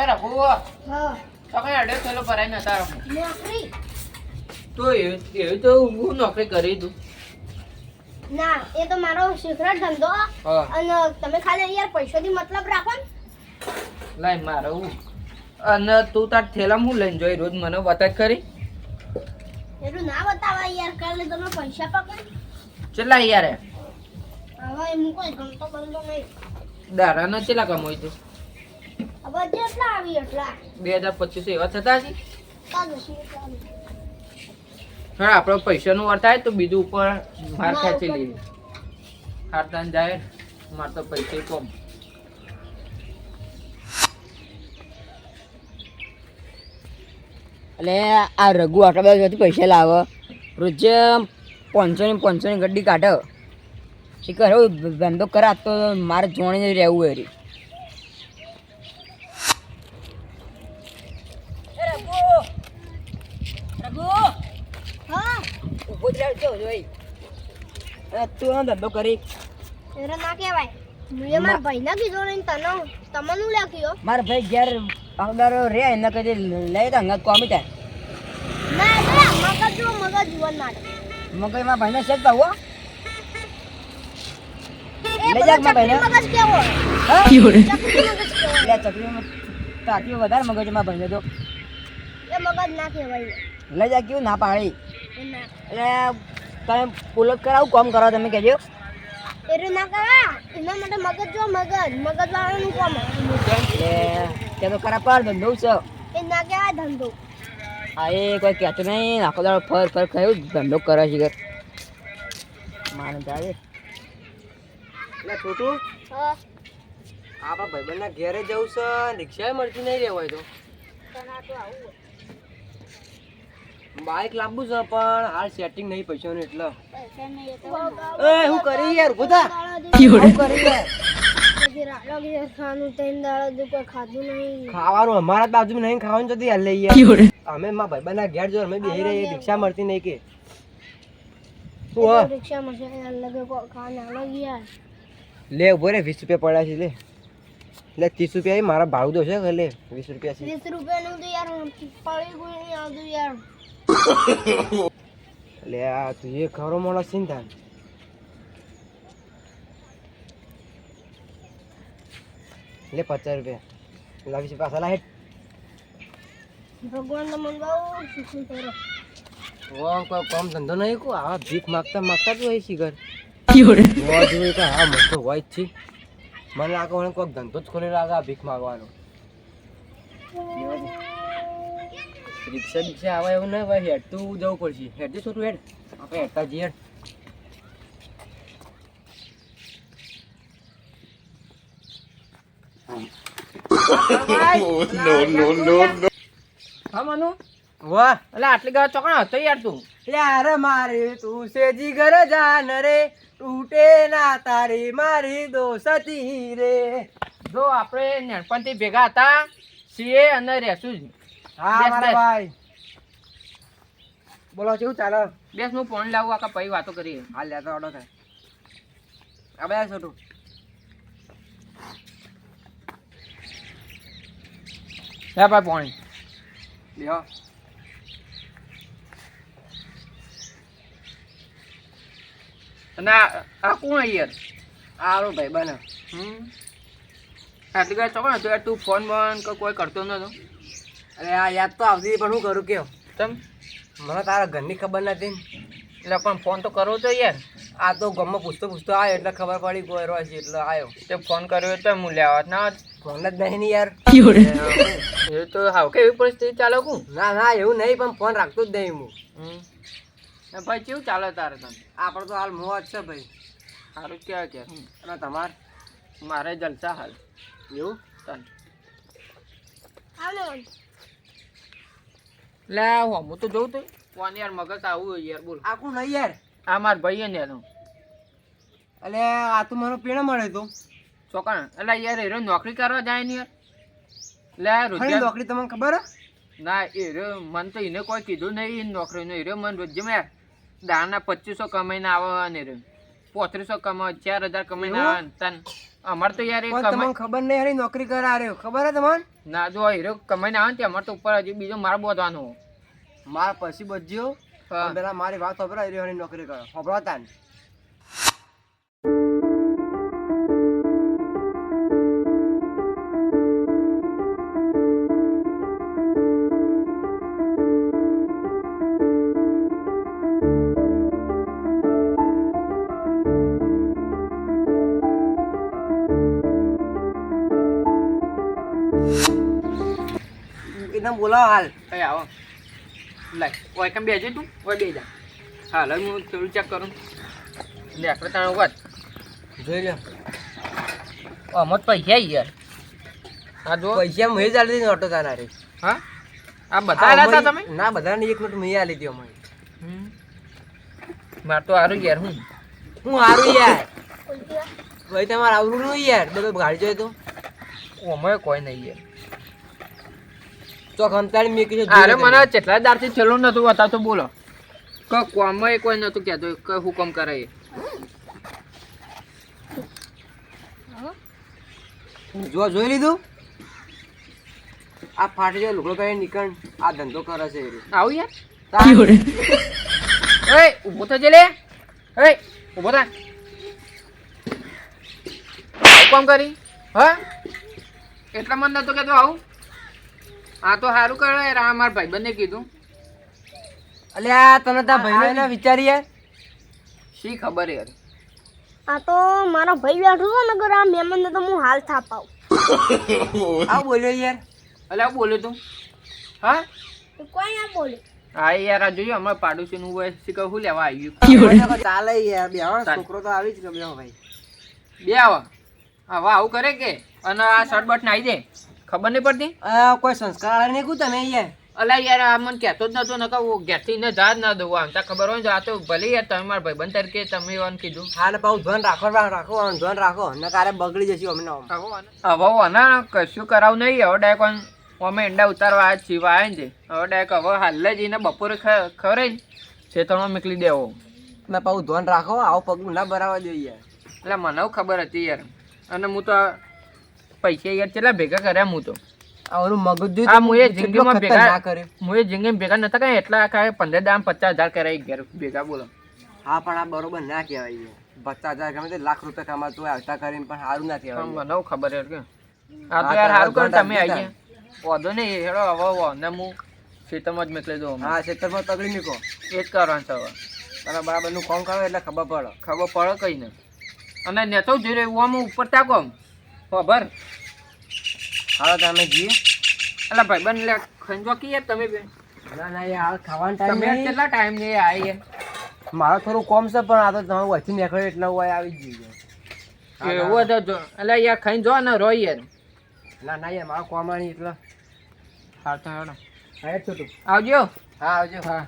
એ રઘુ તમે અડે થયેલો ભરાઈ નતા રમું નોકરી? તો એવું એવું તો હું નોકરી કરી દઉં. ના એ તો મારો સિક્રેટ ધંધો. અને તમે ખાલી યાર પૈસાથી મતલબ રાખો ને. લાઈ મારો અને તું તાર થેલા હું લઈને જોઈ રોજ મને બતાજ કરી? એટલું ના બતાવા યાર કાલે તમે પૈસા પકડ. ચલા યાર હવે એમ કોઈ ગમતો બંધો નહીં. દારાના ચેલા કમાઈ તું? બે હજાર પચીસ એવા થતા છે? હા આપણો પૈસાનું વાર થાય તો બીજું ઉપર માર ખેંચી લઈએ. હારતાન જાય માર તો પૈસા કોમ. એટલે આ રઘુ આટલા બધા પૈસા લાવે. રોજ પાંચસો ની પાંચસો ની ગડ્ડી કાઢે. શીખર ધંધો કરા તો મારે જોઈને જ રહેવું એરી હા ઊભો જ રહેજો જોઈ. તું એનો ધંધો કરી. એરે ના કહેવાય. મેં મારા ભાઈને કીધો ને તને તમને લખ્યો મારા ભાઈ ઘેર અગદારો રે એને કદી લઈ તો હંગત કોમી થાય ના એટલે મગજ જો મગજ જીવન માટે મગજમાં ભાઈને શેક તો પાહુ લઈ જા મારા ભાઈને. મગજ કેવો? હા? કેવો? એટલે ચકરીમાં તાતીઓ વધારે મગજ. માં ભાઈને તો એ મગજ ના કહેવાય. લઈ જા કેવું ના પાડી. એ એટલે તમે પુલક કરાવું કોમ કરો તમે કહેજો. એટલું ના કહેવાય એના માટે મગજ જો મગજ. મગજ વાળાનું કોમ. એટલે તે તો ખરા પર ધંધો છે. એ ના કહેવાય ધંધો. આ એ કોઈ કહેતું નહીં. આખો દાડો ફર ફર કયું ધંધો કરે છે ઘર. માને ચાલે એટલે છોટું. હા. આપણા ભાઈબંધના ઘેરે જવું છે. રિક્ષાએ મળતી નહીં રહેવાય તો. તો આવું બાઇક લાંબુ છે પણ હાલ સેટિંગ નહીં પૈસાનું એટલે. પૈસા નહીં એ એ હું કરી યાર ગોધા હું કરી યાર? ખાવાનું અમારા બાજુ નહીં ખાવાનું જતી લઈ અમે મારા ભાઈબંધના ઘેર જો અમે બેહી રહીએ રિક્ષા મળતી નહીં કે. યાર. લે ઊભો રે વીસ રૂપિયા પડ્યા છે લે. એટલે ત્રીસ રૂપિયા મારા ભાડું દો છે કે લે વીસ રૂપિયા છે. વીસ રૂપિયાનું તો યાર પડી કોઈ નહીં આવતું યાર. લે આ તું એ ખરો મોડો સિંધાન લે પચાસ રૂપિયા. લાવીશ પાછા લાહેટ ભગવાન તો મને શું કરો? ઓ કોઈ કામ ધંધો નહીં કો આ ભીખ માગતા માગતા જ હોય શિખર. જોવા જોઈએ કે હા મોટો હોય જ છે. મને લાગે કોઈક ધંધો જ ખોલી લાગે આ ભીખ માગવાનો. રિક્ષા બિક્ષા આવે એવું ના ભાઈ હેડતું જવું પડશે. હેડજે છોટું હેડ? આપણે હેડતા જઈએ હેડ. હા મનુ? વાહ આટલી ગાળ ચોકણ હતો યાર તું. યાર મારે તું સે જીગર જાન રે તૂટે ના મારી દોસ્તી રે. જો આપણે નાનપણથી ભેગા હતા સીએ અને રેસુ જ. હા મારા ભાઈ. બોલો કેવું ચાલે? બેસ હું ફોન લાવું આખા પછી વાતો કરીએ. હાલ લેતો ઓર્ડર થાય આ બધા છોટું. લે ભાઈ પાણી. લ્યો અને આ કોણ યાર? આરો ભાઈ બને. હમ. આટલી ગયા ચોકો ને તું ફોન બોન કોઈ કરતો નતો. અરે આ યાદ તો આવતી પણ હું કરું કેવ તમ? મને તારા ઘરની ખબર નથી. એટલે પણ ફોન તો કરવો તો યાર. આ તો ગમમાં પૂછતો પૂછતો આવ્યો એટલે ખબર પડી કોઈ રહ્યો છે એટલે આવ્યો. તે ફોન કર્યો તો હું લેવા ના ફોન જ નહીં ને યાર. એ તો હાવ કેવી પરિસ્થિતિ ચાલો કું ના ના એવું નહીં પણ ફોન રાખતો જ નહીં હું. ભાઈ કેવું ચાલે તારે તમે? આપણે તો હાલ મોજ છે ભાઈ. સારું કહેવાય કે. અને તમાર? મારે જલસા હાલ. એવું? તને આવને લે હું તો જોઉં તો કોણ યાર મગજ આવું યાર બોલ. આખું નહીં યાર. આ માર ભાઈ ને યાર એટલે આ તો મારો પીણ મળે તો. ચોકણ એટલે યાર એરો નોકરી કરવા જાય ને યાર. લે રોજગાર નોકરી તમને ખબર હે? ના એ રે મને તો એને કોઈ કીધું નહીં નોકરીનો એ રહ્યો મને રોજ મેં દાણા પચીસો કમાઈને આવે ને એ રહ્યો પોત્રીસો કમાય ચાર હજાર કમાઈને? આવે તન અમારે તો યાર એ તમને ખબર નહીં હારી નોકરી કરા રહ્યો ખબર હે તમને? ના જો હીરો કમાઈને આવે ને તે તો ઉપર હજી બીજો માર બોધવાનો. માર પછી બજ્યો. પેલા મારી વાત સાંભળો રહ્યો નોકરી કરો. સાંભળો તાન. એને બોલાવો હાલ કઈ આવો લાય ઓય કેમ બેજે તું ઓય બેજા હાલ હું થોડું ચેક કરું લે આપણે તાણ વાત જોઈ લો અમત પૈસા યાર હા જો પૈસા મેં આલી દીધી ઓટો તાના રે હા આ બધા આલા તમે ના બધાને એક મિનિટ મેં આલી દીધી અમારી. માર તો હારું યાર હું હું હારું યાર ભાઈ તમારે આવરું યાર બધું ગાડી જોઈ તો અમે કોઈ નહીં યાર ચોક અંતાળી મેં કીધું અરે મને કેટલા દારથી છેલ્લું નતું બતાવતો બોલો. ક કોમય કોઈ નતું કહેતો. કે હુકમ કરે એ? જો જોઈ લીધું? આ ફાટી જો લુગડો પહેરી નીકળ. આ ધંધો કરે છે એ. આવું યાર? ઓય ઊભો થજે લે એય ઊભો થા. હુકમ કરી? હા? એટલા મન નતો કહેતો આવું? આ તો સારું કરો યાર આ મારા ભાઈબંધને કીધું. અલ્યા તને તાર ભાઈને ના વિચારી યાર શી ખબર યાર? આ તો મારો ભાઈ બેઠો હતો નગર આ મહેમાનને તો હું હાલ થાપાવ આ બોલ્યો યાર. અલે આવું બોલ્યો તું. હા? કોઈ ના બોલે. હા યાર આ જોયું અમારા પાડોશી નું હોય શી કહું લેવા આવ્યું? ચાલે યાર બે હા. છોકરો તો આવી જ ગમ્યો ભાઈ બે આવા. હવે આવું કરે કે? અને આ શર્ટ બટ નાઈ દે. ખબર નહીં પડતી? આ કોઈ સંસ્કાર નહીં કું તને યાર અલા યાર આ મને કહેતો જ નતો નકા હું ઘેરથી ને જા જ ના દઉં. આમ ત્યાં ખબર હોય ને તો આ તો ભલે યાર તમે મારા ભાઈબંધ તરીકે તમે એવાનું કીધું. હા ને પાછું ધ્યાન રાખો રાખો ધ્યાન રાખો. ને કારે બગડી જશે અમને. હવે આના? કશું કરાવું નહીં. હવે ડાયક અમે ઈંડા ઉતારવા આ જીવા આવે ને હવે ડાયક હવે હાલ જઈને એને બપોરે ખ- ખવડાવી ને ખેતરમાં નીકળી દેવો. મેં પાછું ધ્યાન રાખો આવું પગલું ના ભરાવા જોઈએ એટલે મને ખબર હતી યાર. અને હું તો આ પૈસા યાર કેટલા ભેગા કર્યા હું તો? આ મગજ આ જિંદગીમાં ભેગા કર્યો. હું એ જિંદગીમાં ભેગા નતા કર્યા એટલા કાંઈ પંદર દામ પચાસ હજાર ઘેર ભેગા બોલો. હા પણ આ બરોબર ના કહેવાય પચાસ હજાર ગમે તે લાખ રૂપિયા કમાતું હોય આવતા કરીને પણ સારું ના કહેવાય મને ખબર યાર કે આ તો યાર સારું કરો તમે ગોંડા વાંધો નહીં હેડો હવે વાંધો હું ખેતરમાં જ મોકલી દઉં હા ખેતરમાં તગડી મૂકો. એ જ કરવાનું છે હવે. અને બરાબરનું કામ કરો એટલે ખબર પડે. ખબર પડે કઈ ને. અને નેતો જોઈ રહ્યું આમ ઉપર તાકો આમ. ખબર હાલો તમે જઈએ. એટલે ભાઈબંધ લે ખંજો કીએ તમે બે. ના ના યાર ખાવાનો ટાઈમ નહીં. કેટલા ટાઈમ ને આ યાર મારો થોડું કોમ છે પણ આ તો તમારું વચ્ચે નીકળે એટલે હું આવી જ ગયો. એવું તો જો. એટલે યાર ખાઈને જો ને રોય યાર ના ના યાર મારો કોમ નહીં એટલે. હા તો. છોટું આવજો. હા આવજો. હા.